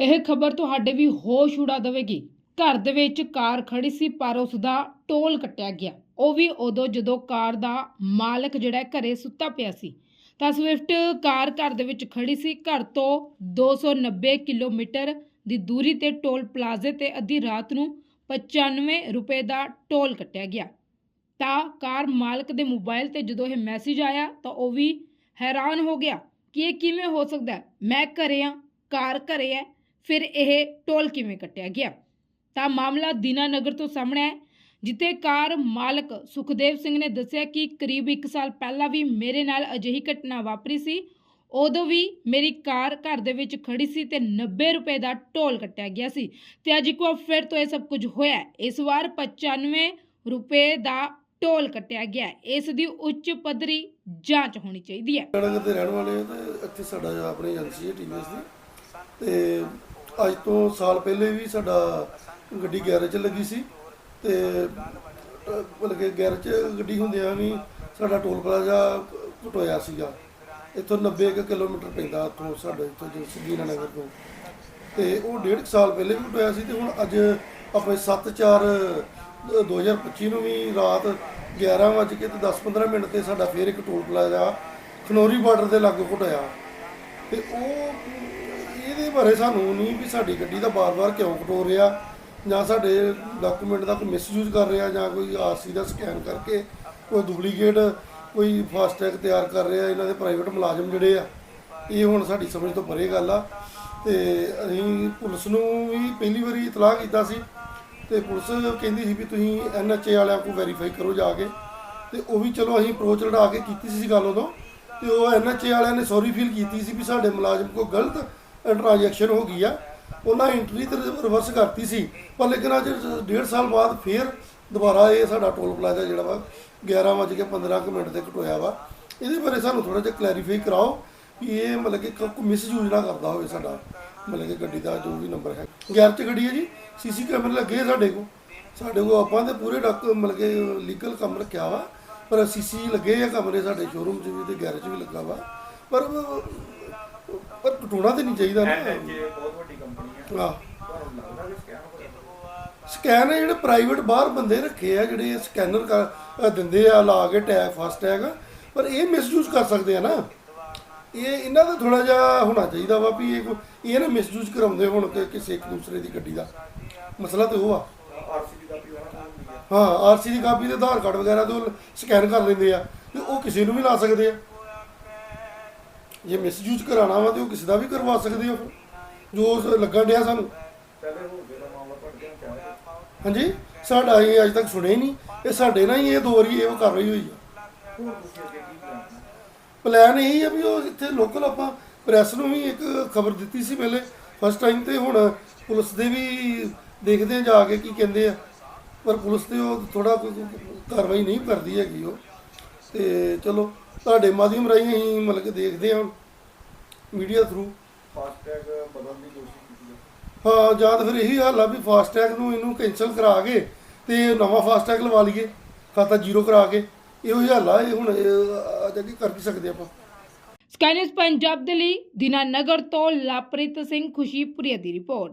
ਇਹ ਖਬਰ ਤੁਹਾਡੇ ਵੀ ਹੋਸ਼ ਉਡਾ ਦੇਵੇਗੀ। ਘਰ ਦੇ ਵਿੱਚ ਕਾਰ ਖੜੀ ਸੀ, ਪਰ ਉਸ ਦਾ ਟੋਲ ਕੱਟਿਆ ਗਿਆ। ਉਹ ਵੀ ਉਦੋਂ ਜਦੋਂ ਕਾਰ ਦਾ ਮਾਲਕ ਜਿਹੜਾ ਹੈ ਘਰੇ ਸੁੱਤਾ ਪਿਆ ਸੀ। ਤਾਂ ਸਵਿਫਟ ਕਾਰ ਘਰ ਦੇ ਵਿੱਚ ਖੜੀ ਸੀ। ਘਰ ਤੋਂ 290 ਕਿਲੋਮੀਟਰ ਦੀ ਦੂਰੀ ਤੇ ਟੋਲ ਪਲਾਜ਼ੇ ਤੇ ਅੱਧੀ ਰਾਤ ਨੂੰ 95 ਰੁਪਏ ਦਾ ਟੋਲ ਕੱਟਿਆ ਗਿਆ। ਤਾਂ ਕਾਰ ਮਾਲਕ ਦੇ ਮੋਬਾਈਲ ਤੇ ਜਦੋਂ ਇਹ ਮੈਸੇਜ ਆਇਆ, ਤਾਂ ਉਹ ਵੀ ਹੈਰਾਨ ਹੋ ਗਿਆ ਕਿ ਇਹ ਕਿਵੇਂ ਹੋ ਸਕਦਾ ਮੈਂ ਘਰੇ ਆ ਕਾਰ ਘਰੇ ਹੈ। ਫਿਰ ਇਹ ਟੋਲ ਕਿਵੇਂ ਕੱਟਿਆ ਗਿਆ? ਤਾਂ ਮਾਮਲਾ ਦੀਨਾਨਗਰ ਤੋਂ ਸਾਹਮਣੇ ਹੈ, ਜਿੱਥੇ ਕਾਰ ਮਾਲਕ ਸੁਖਦੇਵ ਸਿੰਘ ਨੇ ਦੱਸਿਆ ਕਿ ਕਰੀਬ 1 ਸਾਲ ਪਹਿਲਾਂ ਵੀ ਮੇਰੇ ਨਾਲ ਅਜਿਹੀ ਘਟਨਾ ਵਾਪਰੀ ਸੀ। ਉਦੋਂ ਵੀ ਮੇਰੀ ਕਾਰ ਘਰ ਦੇ ਵਿੱਚ ਖੜੀ ਸੀ ਤੇ 90 ਰੁਪਏ ਦਾ ਟੋਲ ਕੱਟਿਆ ਗਿਆ ਸੀ ਤੇ ਅੱਜ ਇੱਕ ਵਾਰ ਫਿਰ ਤੋਂ ਇਹ ਸਭ ਕੁਝ ਹੋਇਆ ਇਸ ਵਾਰ 95 ਰੁਪਏ ਦਾ ਟੋਲ ਕੱਟਿਆ ਗਿਆ ਇਸ ਦੀ ਉੱਚ ਪੱਧਰੀ ਜਾਂਚ ਹੋਣੀ ਚਾਹੀਦੀ ਹੈ। ਨਗਰ ਦੇ ਰਹਿਣ ਵਾਲੇ ਤੇ ਇੱਥੇ ਸਾਡਾ ਆਪਣੀ ਏਜੰਸੀ ਹੈ ਟੀਵੀਐਸ ਦੀ। ਤੇ ਅੱਜ ਤੋਂ ਸਾਲ ਪਹਿਲੇ ਵੀ ਸਾਡਾ ਗੱਡੀ ਗੈਰੇਜ 'ਚ ਲੱਗੀ ਸੀ ਤੇ ਮਤਲਬ ਕਿ ਗੈਰੇਜ 'ਚ ਗੱਡੀ ਹੁੰਦਿਆਂ ਵੀ ਸਾਡਾ ਟੋਲ ਪਲਾਜ਼ਾ ਘਟੋਇਆ ਸੀਗਾ। ਇੱਥੋਂ 90 ਕੁ ਕਿਲੋਮੀਟਰ ਪੈਂਦਾ ਉੱਥੋਂ ਸਾਡੇ ਇੱਥੋਂ ਜੋ ਸੁਖੀਨਾ ਨਗਰ ਤੋਂ। ਤੇ ਉਹ ਡੇਢ ਕੁ ਸਾਲ ਪਹਿਲੇ ਵੀ ਘਟੋਇਆ ਸੀ ਤੇ ਹੁਣ ਅੱਜ ਆਪਣੇ 7 4 2025 ਨੂੰ ਵੀ ਰਾਤ 11 ਵਜੇ ਕੇ ਤੇ 10-15 ਮਿੰਟ ਤੇ ਸਾਡਾ ਫੇਰ ਇੱਕ ਟੋਲ ਪਲਾਜ਼ਾ ਖਨੌਰੀ ਬਾਰਡਰ ਦੇ ਲਾਗੇ ਘਟਿਆ ਤੇ ਉਹ ਇਹਦੇ ਬਾਰੇ ਸਾਨੂੰ ਨਹੀਂ ਵੀ ਸਾਡੀ ਗੱਡੀ ਦਾ ਬਾਰ-ਬਾਰ ਕਿਉਂ ਕਟੋ ਰਿਹਾ, ਜਾਂ ਸਾਡੇ ਡਾਕੂਮੈਂਟ ਦਾ ਕੋਈ ਮਿਸਯੂਜ਼ ਕਰ ਰਿਹਾ, ਜਾਂ ਕੋਈ ਆਰਸੀ ਦਾ ਸਕੈਨ ਕਰਕੇ ਕੋਈ ਡੁਪਲੀਕੇਟ ਕੋਈ ਫਾਸਟੈਗ ਤਿਆਰ ਕਰ ਰਿਹਾ, ਇਹਨਾਂ ਦੇ ਪ੍ਰਾਈਵੇਟ ਮੁਲਾਜ਼ਮ ਜਿਹੜੇ ਆ, ਇਹ ਹੁਣ ਸਾਡੀ ਸਮਝ ਤੋਂ ਪਰੇ ਗੱਲ ਆ। ਤੇ ਅਸੀਂ ਪੁਲਿਸ ਨੂੰ ਵੀ ਪਹਿਲੀ ਵਾਰੀ ਇਤਲਾਹ ਕੀਤਾ ਸੀ, ਤੇ ਪੁਲਿਸ ਕਹਿੰਦੀ ਸੀ ਵੀ ਤੁਸੀਂ ਐਨਐਚਏ ਵਾਲਿਆਂ ਕੋਲ ਵੈਰੀਫਾਈ ਕਰੋ ਜਾ ਕੇ। ਤੇ ਉਹ ਵੀ ਚਲੋ ਅਸੀਂ ਅਪਰੋਚ ਲੜਾ ਕੇ ਕੀਤੀ ਸੀ ਗੱਲ ਉਦੋਂ, ਤੇ ਉਹ ਐਨਐਚਏ ਵਾਲਿਆਂ ਨੇ ਸੌਰੀ ਫੀਲ ਕੀਤੀ ਸੀ ਵੀ ਸਾਡੇ ਮੁਲਾਜ਼ਮ ਕੋਲ ਗਲਤ ਟ੍ਰਾਂਜੈਕਸ਼ਨ ਹੋ ਗਈ ਆ। ਉਹਨਾਂ ਐਂਟਰੀ ਤੇ ਰਿਵਰਸ ਕਰਤੀ ਸੀ। ਪਰ ਲੇਕਿਨ ਅੱਜ ਡੇਢ ਸਾਲ ਬਾਅਦ ਫੇਰ ਦੁਬਾਰਾ ਇਹ ਸਾਡਾ ਟੋਲ ਪਲਾਜ਼ਾ ਜਿਹੜਾ ਵਾ 11:15 ਕੁ ਮਿੰਟ ਤੇ ਘਟੋਇਆ ਵਾ। ਇਹਦੇ ਬਾਰੇ ਸਾਨੂੰ ਥੋੜਾ ਜਿਹਾ ਕਲੈਰੀਫਾਈ ਕਰਾਓ ਵੀ ਇਹ ਮਤਲਬ ਕਿ ਕੋਈ ਮਿਸਯੂਜ਼ ਨਾ ਕਰਦਾ ਹੋਵੇ ਸਾਡਾ। ਮਤਲਬ ਕਿ ਗੱਡੀ ਦਾ ਜੋ ਵੀ ਨੰਬਰ ਹੈ। ਗੈਰਜ ਗੱਡੀ ਹੈ ਜੀ। ਸੀਸੀ ਕੈਮਰੇ ਲੱਗੇ ਸਾਡੇ ਕੋਲ। ਸਾਡੇ ਕੋਲ ਆਪਾਂ ਦੇ ਪੂਰੇ ਡਾਕ ਮਤਲਬ ਕਿ ਲੀਗਲ ਕੰਮ ਰੱਖਿਆ ਵਾ। ਪਰ ਸੀਸੀ ਲੱਗੇ ਆ ਕਮਰੇ ਸਾਡੇ ਸ਼ੋਰੂਮ 'ਚ ਵੀ ਤੇ ਗੈਰਜ ਵੀ ਲੱਗਾ ਵਾ। ਪਰ ਪਰ ਟੁੱਟਣਾ ਤੇ ਨਹੀਂ ਚਾਹੀਦਾ ਨਾ। ਐਨਐਚਏ ਬਹੁਤ ਵੱਡੀ ਕੰਪਨੀ ਹੈ। ਆਹ ਤੁਹਾਨੂੰ ਲੱਗਦਾ ਕਿ ਸਕੈਮ ਹੋਇਆ ਸਕੈਨ ਜਿਹੜੇ ਪ੍ਰਾਈਵੇਟ ਬਾਹਰ ਬੰਦੇ ਰੱਖੇ ਆ ਜਿਹੜੇ ਸਕੈਨਰ ਕਰ ਦਿੰਦੇ ਆ ਲਾ ਕੇ ਟੈਗ ਫਾਸਟ ਟੈਗ ਪਰ ਇਹ ਮਿਸਯੂਜ਼ ਕਰ ਸਕਦੇ ਆ ਨਾ। ਇਹ ਇਹਨਾਂ ਦਾ ਥੋੜਾ ਜਿਹਾ ਹੋਣਾ ਚਾਹੀਦਾ ਵਾ ਵੀ ਇਹ ਕੋਈ- ਇਹ ਨਾ ਮਿਸਯੂਜ਼ ਕਰਾਉਂਦੇ ਹੁਣ ਕਿ ਕਿਸੇ ਇੱਕ ਦੂਸਰੇ ਦੀ ਗੱਡੀ ਦਾ। ਮਸਲਾ ਤੇ ਉਹ ਆ। ਆਰਸੀ ਦੀ ਕਾਪੀ ਉਹਨਾਂ ਕੋਲ ਹੁੰਦੀ ਹੈ ਹਾਂ ਆਰਸੀ ਦੀ ਕਾਪੀ ਤੇ ਆਧਾਰ ਕਾਰਡ ਵਗੈਰਾ ਤੋਂ ਸਕੈਨ ਕਰ ਲੈਂਦੇ ਆ ਤੇ ਉਹ ਕਿਸੇ ਨੂੰ ਵੀ ਲਾ ਸਕਦੇ ਆ। ਜੇ ਮਿਸਯੂਜ਼ ਕਰਾਣਾ ਵਾ ਤੇ ਉਹ ਕਿਸੇ ਦਾ ਵੀ ਕਰਵਾ ਸਕਦੇ ਹੋ ਜੋ ਲੱਗਣ ਡਿਆ ਸਾਨੂੰ। ਹਾਂਜੀ? ਸਾਡਾ ਇਹ ਅਜੇ ਤੱਕ ਸੁਣਿਆ ਹੀ ਨਹੀਂ। ਇਹ ਸਾਡੇ ਨਾਲ ਹੀ ਇਹ ਦੋ ਵਾਰੀ ਇਹ ਕਰ ਰਹੀ ਹੋਈ ਆ। ਹੁਣ ਤੁਸੀਂ ਅੱਗੇ ਪਲਾਨ ਇਹ ਹੈ ਵੀ ਉਹ ਇੱਥੇ ਲੋਕਲ ਆਪਾਂ ਪ੍ਰੈਸ ਨੂੰ ਵੀ ਇੱਕ ਖਬਰ ਦਿੱਤੀ ਸੀ ਪਹਿਲੇ। ਫਸਟ ਟਾਈਮ ਤੇ ਹੁਣ ਪੁਲਿਸ ਦੇ ਵੀ ਦੇਖਦੇ ਆ ਜਾ ਕੇ ਕੀ ਕਹਿੰਦੇ ਆ। ਪਰ ਪੁਲਿਸ ਤੇ ਉਹ ਥੋੜਾ ਕਾਰਵਾਈ ਨਹੀਂ ਕਰਦੀ ਹੈਗੀ ਉਹ। ਤੇ ਚਲੋ ਤੁਹਾਡੇ ਮਾਧਿਅਮ ਰਾਹੀਂ ਅਸੀਂ ਮਤਲਬ ਕਿ ਦੇਖਦੇ ਹਾਂ ਮੀਡੀਆ ਥਰੂ ਫਾਸਟੈਗ ਬਦਲਣ ਦੀ ਕੋਸ਼ਿਸ਼ ਕੀਤੀ ਹੈ। ਹਾਂ ਜਾਂ ਤਾਂ ਫਿਰ ਇਹੀ ਹਾਲ ਆ ਵੀ ਫਾਸਟੈਗ ਨੂੰ ਇਹਨੂੰ ਕੈਨਸਲ ਕਰਾ ਕੇ ਤੇ ਨਵਾਂ ਫਾਸਟੈਗ ਲਵਾ ਲਈਏ ਖਾਤਾ ਜ਼ੀਰੋ ਕਰਾ ਕੇ। ਇਹੋ ਹੀ ਹਾਲ ਆ ਇਹ ਹੁਣ ਇਹ ਅੱਜ ਅੱਗੇ ਕਰ ਕੀ ਸਕਦੇ ਆਪਾਂ। ਸਕਾਈ ਨਿਊਜ਼ ਪੰਜਾਬ ਦੇ ਲਈ ਦੀਨਾਨਗਰ ਤੋਂ ਲਾਪ੍ਰੀਤ ਸਿੰਘ ਖੁਸ਼ੀਪੁਰੀਆ ਦੀ ਰਿਪੋਰਟ।